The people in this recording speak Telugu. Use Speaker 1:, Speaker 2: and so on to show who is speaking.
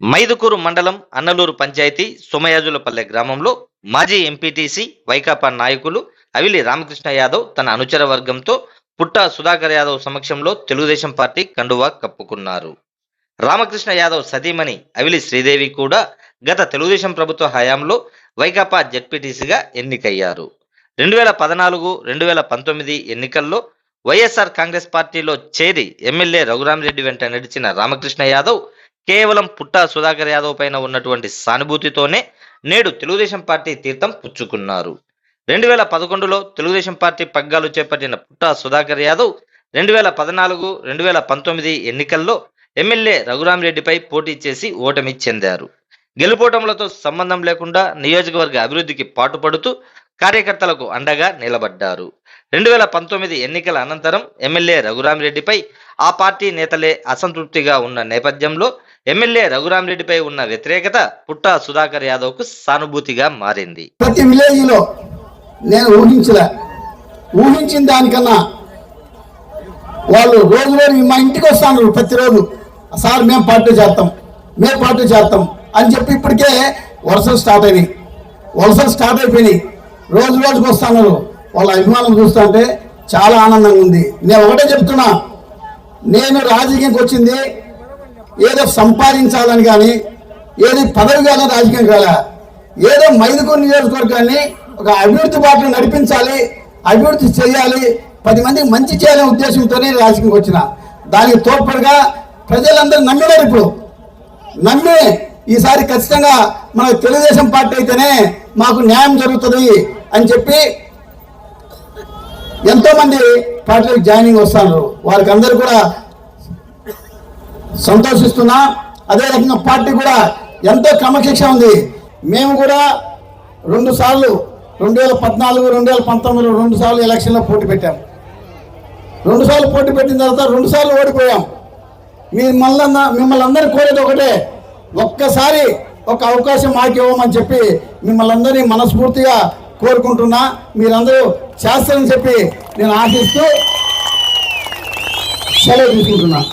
Speaker 1: మైదుకూరు మండలం అన్నలూరు పంచాయతీ సోమయాజులపల్లె గ్రామంలో మాజీ ఎంపీటీసీ వైకాపా నాయకులు అవిలి రామకృష్ణ యాదవ్ తన అనుచర వర్గంతో పుట్ట సుధాకర్ యాదవ్ సమక్షంలో తెలుగుదేశం పార్టీ కండువా కప్పుకున్నారు. రామకృష్ణ యాదవ్ సతీమణి అవిలి శ్రీదేవి కూడా గత తెలుగుదేశం ప్రభుత్వ హయాంలో వైకాపా జడ్పీటీసీగా ఎన్నికయ్యారు. రెండు వేల పద్నాలుగు రెండు వేల పంతొమ్మిది ఎన్నికల్లో వైఎస్ఆర్ కాంగ్రెస్ పార్టీలో చేరి ఎమ్మెల్యే రఘురామరెడ్డి వెంట నడిచిన రామకృష్ణ యాదవ్ కేవలం పుట్టా సుధాకర్ యాదవ్ పైన ఉన్నటువంటి సానుభూతితోనే నేడు తెలుగుదేశం పార్టీ తీర్థం పుచ్చుకున్నారు. రెండు వేల పదకొండులో తెలుగుదేశం పార్టీ పగ్గాలు చేపట్టిన పుట్టా సుధాకర్ యాదవ్ రెండు వేల పద్నాలుగు రెండు వేల పంతొమ్మిది ఎన్నికల్లో ఎమ్మెల్యే రఘురామిరెడ్డిపై పోటీ చేసి ఓటమి చెందారు. గెలుపోటములతో సంబంధం లేకుండా నియోజకవర్గ అభివృద్ధికి పాటుపడుతూ కార్యకర్తలకు అండగా నిలబడ్డారు. రెండు వేల పంతొమ్మిది ఎన్నికల అనంతరం ఎమ్మెల్యే రఘురామిరెడ్డిపై ఆ పార్టీ నేతలే అసంతృప్తిగా ఉన్న నేపథ్యంలో ఎమ్మెల్యే రఘురామరెడ్డిపై ఉన్న వ్యతిరేకత పుట్టా సుధాకర్ యాదవ్కు సానుభూతిగా మారింది.
Speaker 2: ప్రతి విలేజ్లో నేను ఊహించలే. ఊహించిన దానికన్నా వాళ్ళు రోజు రోజు మా ఇంటికి వస్తాను ప్రతిరోజు. సార్ మేము పార్టీ చేస్తాం. మేము పార్టీ చేస్తాం. అని చెప్పి ఇప్పటికే వరుసలు స్టార్ట్ అయినాయి. వరుసలు స్టార్ట్ అయిపోయినాయి. రోజు రోజుకి వస్తాను వాళ్ళ అభిమానం చూస్తుంటే చాలా ఆనందంగా ఉంది. నేను ఒకటే చెప్తున్నా. నేను రాజకీయంకి వచ్చింది ఏదో సంపాదించాలని కానీ ఏది పదవి కానీ రాజకీయం కాల ఏదో మైదుకూరు నియోజకవర్గాన్ని ఒక అభివృద్ధి బాటలో నడిపించాలి అభివృద్ధి చేయాలి పది మందికి మంచి చేయాలనే ఉద్దేశంతోనే రాజకీయంకి వచ్చిన. దానికి తోడ్పడగా ప్రజలందరూ నమ్మినారు ఇప్పుడు. నమ్మి ఈసారి ఖచ్చితంగా మన తెలుగుదేశం పార్టీ అయితేనే మాకు న్యాయం జరుగుతుంది అని చెప్పి ఎంతోమంది పార్టీలకు జాయినింగ్ వస్తున్నారు. వారికి అందరూ కూడా సంతోషిస్తున్నా. అదే రకంగా పార్టీ కూడా ఎంతో క్రమశిక్ష ఉంది. మేము కూడా రెండు సార్లు రెండు వేల పద్నాలుగు రెండు వేల పంతొమ్మిదిలో రెండు సార్లు ఎలక్షన్లో పోటీ పెట్టాం. రెండు సార్లు పోటీ పెట్టిన తర్వాత రెండు సార్లు ఓడిపోయాం. మిమ్మల్ని మిమ్మల్ని అందరూ కోరేది ఒకటే ఒక్కసారి ఒక అవకాశం మాకు ఇవ్వమని చెప్పి మిమ్మల్ని అందరినీ మనస్ఫూర్తిగా కోరుకుంటున్నా. మీరందరూ చేస్తారని చెప్పి నేను ఆశిస్తూ సెలవు తీసుకుంటున్నాను